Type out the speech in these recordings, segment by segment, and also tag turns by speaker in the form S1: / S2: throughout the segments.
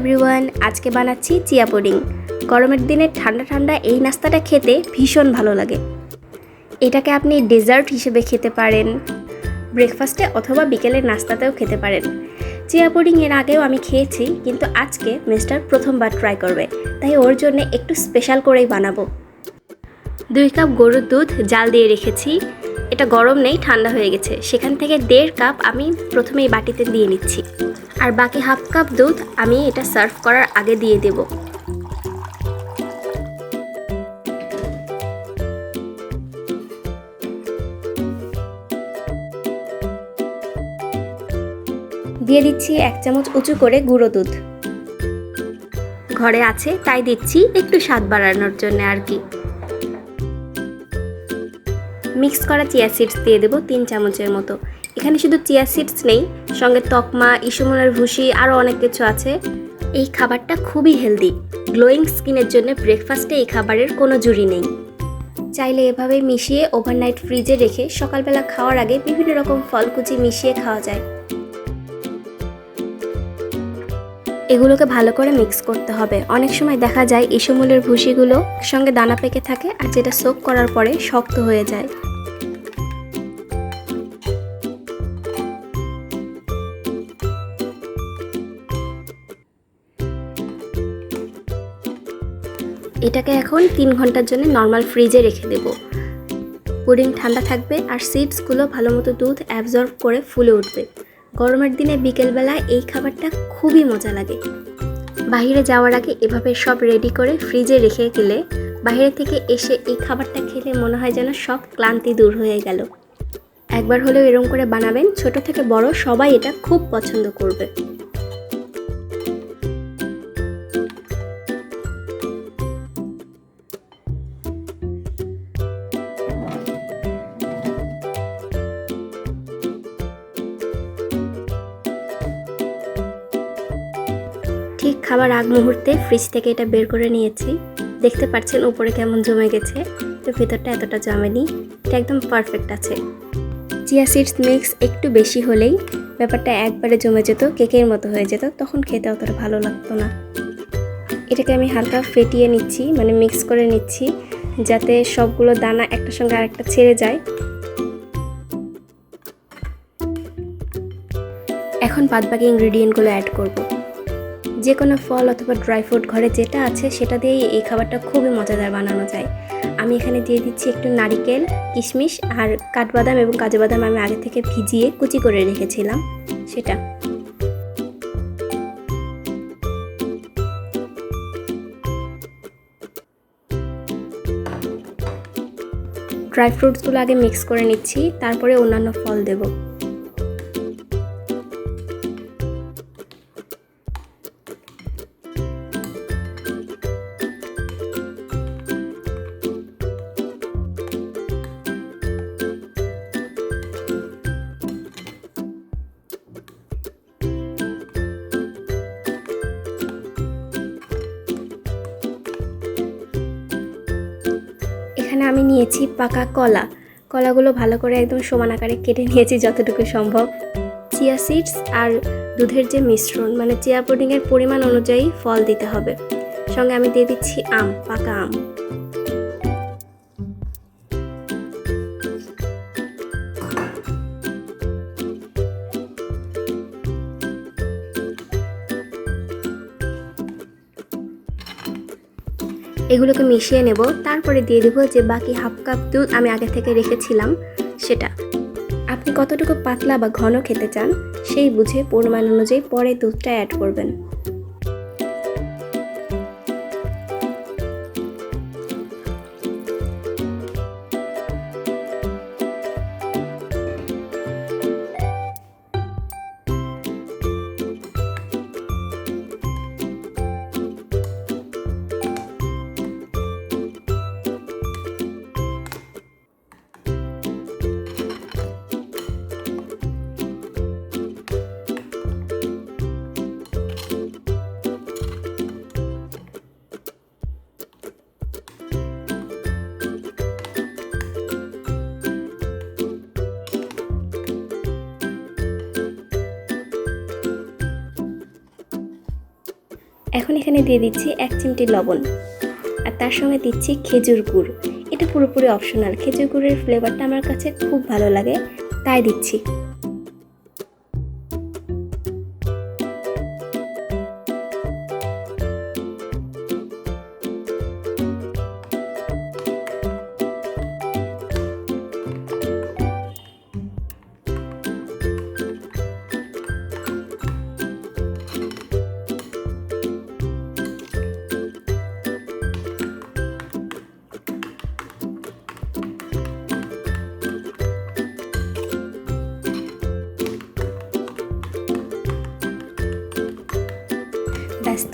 S1: Everyone আজকে বানাচ্ছি chia pudding. গরমের দিনে ঠান্ডা ঠান্ডা এই নাস্তাটা খেতে ভীষণ ভালো লাগে। এটাকে আপনি ডেজার্ট হিসেবে খেতে পারেন, ব্রেকফাস্টে অথবা বিকেলের নাস্তাতেও খেতে পারেন। চিয়া পুডিং এর আগেও আমি খেয়েছি, কিন্তু আজকে মিস্টার প্রথমবার ট্রাই করবে, তাই ওর জন্য একটু স্পেশাল করেই বানাবো। দুই কাপ গরুর দুধ জাল দিয়ে রেখেছি এটা গরম নেই, ঠান্ডা হয়ে গেছে। সেখান থেকে দেড় কাপ আমি প্রথমেই বাটিতে দিয়ে নিচ্ছি। আর বাকি হাফ কাপ দুধ আমি এটা সার্ভ করার আগে দিয়ে দেব। দিয়ে দিচ্ছি এক চামচ উঁচু করে গুঁড়ো দুধ। ঘরে আছে, তাই দিচ্ছি, একটু স্বাদ বাড়ানোর জন্য আর কি। মিক্স করা চিয়া সিডস দিয়ে দেবো তিন চামচের মতো। এখানে শুধু চিয়া সিডস নেই, সঙ্গে তকমা, ইসুমনের ভুসি আরও অনেক কিছু আছে। এই খাবারটা খুবই হেলদি। গ্লোয়িং স্কিনের জন্য ব্রেকফাস্টে এই খাবারের কোনো জুড়ি নেই। চাইলে এভাবে মিশিয়ে ওভারনাইট ফ্রিজে রেখে সকালবেলা খাওয়ার আগে বিভিন্ন রকম ফলকুচি মিশিয়ে খাওয়া যায়। এগুলোকে ভালো করে মিক্স করতে হবে। অনেক সময় দেখা যায় ইসুমুলের ভুসিগুলো সঙ্গে দানা পেকে থাকে আর যেটা সোক করার পরে শক্ত হয়ে যায়। এটাকে এখন তিন ঘণ্টার জন্য নর্মাল ফ্রিজে রেখে দেব। পুডিং ঠান্ডা থাকবে আর সিডসগুলো ভালো মতো দুধ অ্যাবজর্ব করে ফুলে উঠবে। গরমের দিনে বিকেলবেলা এই খাবারটা খুবই মজা লাগে। বাইরে যাওয়ার আগে এভাবে সব রেডি করে ফ্রিজে রেখে গেলে বাইরে থেকে এসে এই খাবারটা খেলে মনে হয় যেন সব ক্লান্তি দূর হয়ে গেল। একবার হলেও এরম করে বানাবেন, ছোট থেকে বড় সবাই এটা খুব পছন্দ করবে। ঠিক খাবার আগ মুহূর্তে ফ্রিজ থেকে এটা বের করে নিয়েছি। দেখতে পাচ্ছেন উপরে কেমন জমে গেছে। তো ভেতরটা এতটা জমেনি, এটা একদম পারফেক্ট আছে। চিয়া সিডস মিক্স একটু বেশি হলেই ব্যাপারটা একবারে জমে যেত, কেকের মতো হয়ে যেত, তখন খেতে অতটা ভালো লাগতো না। এটাকে আমি হালকা ফেটিয়ে নিচ্ছি মানে মিক্স করে নিচ্ছি, যাতে সবগুলো দানা একটা সঙ্গে আরেকটা ছেড়ে যায়। এখন বাদবাকি ইনগ্রিডিয়েন্টগুলো অ্যাড করব। যে কোনো ফল অথবা ড্রাই ফ্রুট ঘরে যেটা আছে সেটা দিয়েই এই খাবারটা খুবই মজাদার বানানো যায়। আমি এখানে দিয়ে দিচ্ছি একটু নারিকেল, কিশমিশ আর কাঠবাদাম এবং কাজু বাদাম আমি আগে থেকে ভিজিয়ে কুচি করে রেখেছিলাম, সেটা। ড্রাই ফ্রুটসগুলো আগে মিক্স করে নিচ্ছি, তারপরে অন্যান্য ফল দেবো। আমি নিয়েছি পাকা কলা। কলাগুলো ভালো করে একদম সমান আকারে কেটে নিয়েছি যতটুকু সম্ভব। চিয়া সিডস আর দুধের যে মিশ্রণ মানে চিয়া পুডিংয়ের পরিমাণ অনুযায়ী ফল দিতে হবে। সঙ্গে আমি দিয়ে দিচ্ছি আম, পাকা আম। এগুলোকে মিশিয়ে নেব। তারপরে দিয়ে দেবো যে বাকি হাফ কাপ দুধ আমি আগে থেকে রেখেছিলাম, সেটা। আপনি কতটুকু পাতলা বা ঘন খেতে চান, সেই বুঝে পরিমাণ অনুযায়ী পরে দুধটা অ্যাড করবেন। এখন এখানে দিয়ে দিচ্ছি এক চিমটি লবণ। আর তার সঙ্গে দিচ্ছি খেজুর গুড়। এটা পুরোপুরি অপশনাল খেজুর গুড়ের ফ্লেভারটা আমার কাছে খুব ভালো লাগে, তাই দিচ্ছি।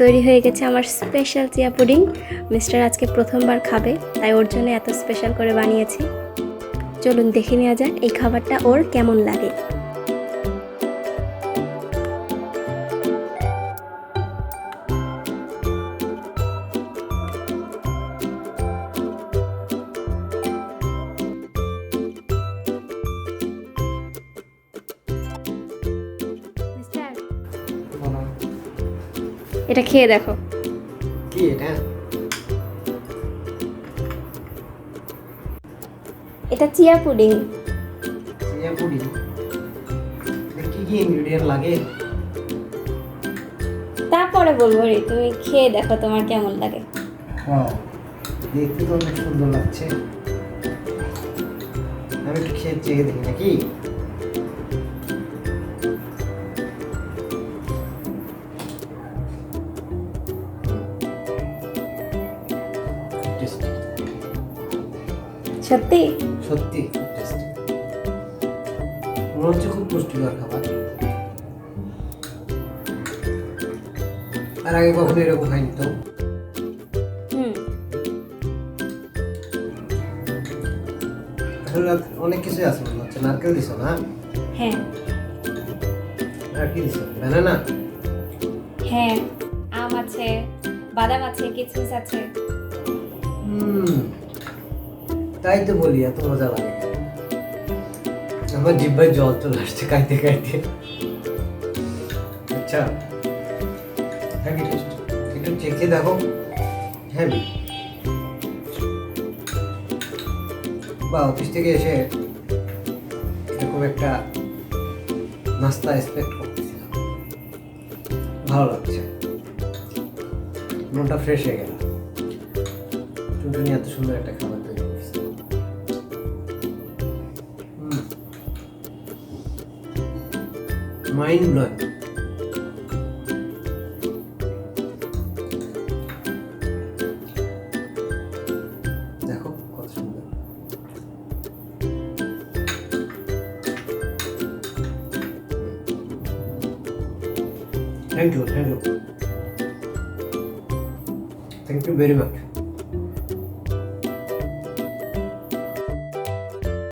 S1: তৈরি হয়ে গেছে আমার স্পেশাল চিয়া পুডিং মিস্টার আজকে প্রথমবার খাবে, তাই ওর জন্য এত স্পেশাল করে বানিয়েছি। চলুন দেখে নেওয়া যাক এই খাবারটা ওর কেমন লাগে। এটা খেয়ে দেখো।
S2: কি এটা?
S1: এটা চিয়া পুডিং।
S2: Chia pudding? কি কি ইনগ্রেডিয়েন্ট লাগে?
S1: তারপরে বলব রে তুমি খেয়ে দেখো তোমার কেমন লাগে।
S2: ওয়াও দেখতে তো অনেক সুন্দর লাগছে। আমি একটু খেয়ে চেয়ে দেখি নাকি?
S1: সত্যি?
S2: সত্যি মনে হচ্ছে খুব পুষ্টিকর খাবার। আর আগে কখনো এরকম খাইনি তো? অনেক কিছুই আছে মনে হচ্ছে। নারকেল দিছো না?
S1: হ্যাঁ।
S2: আর কি দিছো? ব্যানানা?
S1: হ্যাঁ। আম আছে বাদাম আছে কিচমিচ আছে।
S2: হুম। তাই তো বলি, এত মজা লাগে। আমার জিব্বায় জল চলে আসছে খাইতে খাইতে আচ্ছা টেস্ট একটু চেখে দেখো। হ্যাভি বা, অফিস থেকে এসে এরকম একটা নাস্তা এক্সপেক্ট করতেছিলাম। ভালো লাগছে। মনটা ফ্রেশ হয়ে গেল। টুনটুনি এত সুন্দর একটা মাইন্ড ব্লোয়িং দেখো কত সুন্দর thank you thank you thank you very much